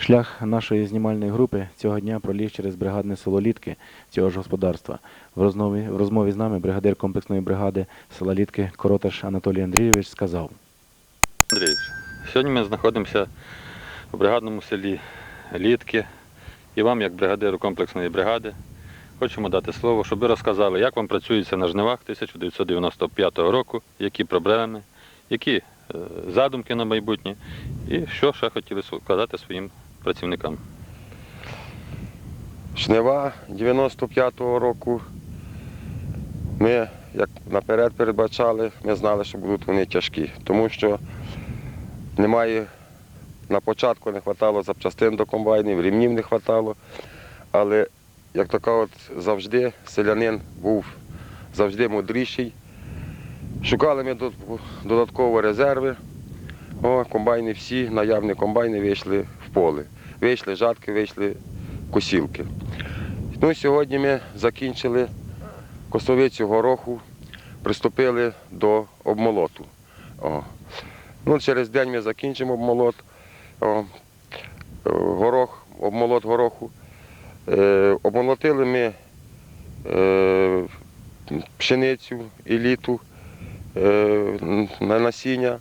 Шлях нашої знімальної групи цього дня проліг через бригадне село Літки цього ж господарства. В розмові, в розмові з нами бригадир комплексної бригади села Літки Короташ Анатолій Андрійович сказав. Андрійович, сьогодні ми знаходимося в бригадному селі Літки. І вам, як бригадиру комплексної бригади, хочемо дати слово, щоб ви розказали, як вам працюється на жнивах 1995 року, які проблеми, які е, задумки на майбутнє, і що ще хотіли сказати своїм працівникам. Жнива 95-го року. Ми, як наперед передбачали, ми знали, що будуть вони тяжкі, тому що немає, на початку не вистачало запчастин до комбайнів, рівнів не вистачало. Але, як така от завжди, селянин був завжди мудріший. Шукали ми дод- додатково резерви. О, комбайни всі, наявні комбайни вийшли в поле. Вийшли жатки, вийшли косілки. Ну, сьогодні ми закінчили косовицю гороху, приступили до обмолоту. О. Ну, через день ми закінчимо обмолот. О. Е, Горох, обмолот гороху. Е, обмолотили ми е, пшеницю еліту е, на насіння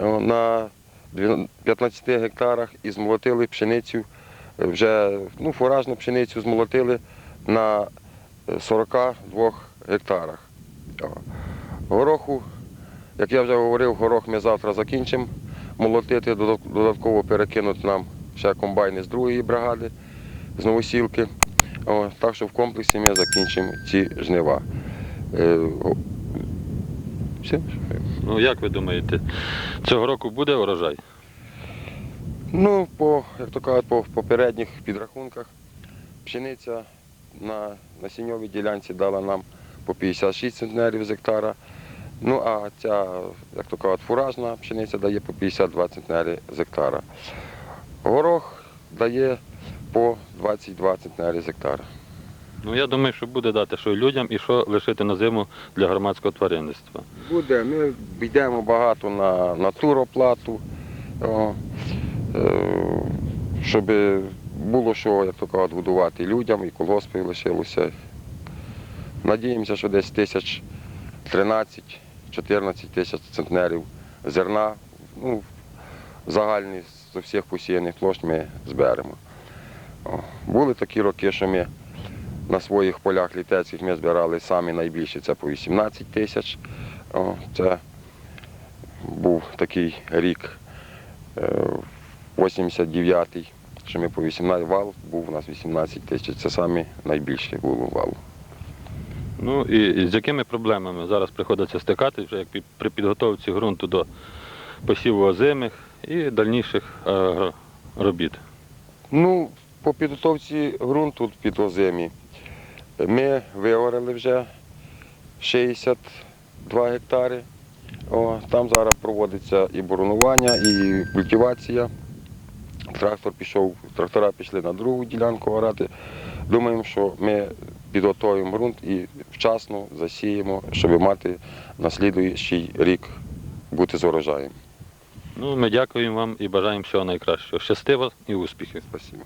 на 15 гектарах і змолотили пшеницю вже ну, фуражну пшеницю змолотили на 42 гектарах. Гороху, як я вже говорив, горох ми завтра закінчимо молотити, додатково перекинуть нам ще комбайни з другої бригади, з новосілки. Так що в комплексі ми закінчимо ці жнива. Е, все. Ну, як ви думаєте, цього року буде урожай? Ну, по, як то кажуть, по попередніх підрахунках пшениця на насінньовій ділянці дала нам по 56 центнерів з гектара. Ну, а ця, як то кажуть, фуражна пшениця дає по 52 центнери з гектара. Горох дає по 22 центнери з гектара. Ну, я думаю, що буде дати що людям і що лишити на зиму для громадського тваринництва. Буде, ми йдемо багато на, на туроплату, о, е, щоб було що, як то кажуть, годувати людям, і колгоспів лишилося. Надіємося, що десь тисяч 13-14 тисяч центнерів зерна, ну, загальні з всіх посіяних площ ми зберемо. О, були такі роки, що ми на своїх полях літецьких ми збирали самі найбільші, це по 18 тисяч. Це був такий рік, е, 89-й, що ми по 18 вал, був у нас 18 тисяч. Це самі найбільші було вал. Ну і з якими проблемами зараз приходиться стикати, вже як при підготовці ґрунту до посіву озимих і дальніших е, робіт. Ну, по підготовці ґрунту під озимі ми виорали вже 62 гектари. О, там зараз проводиться і боронування, і культивація. Трактор пішов, трактора пішли на другу ділянку орати. Думаємо, що ми підготуємо ґрунт і вчасно засіємо, щоб мати на слідуючий рік бути з урожаєм. Ну, ми дякуємо вам і бажаємо всього найкращого. Щастива і успіхів. Спасибо.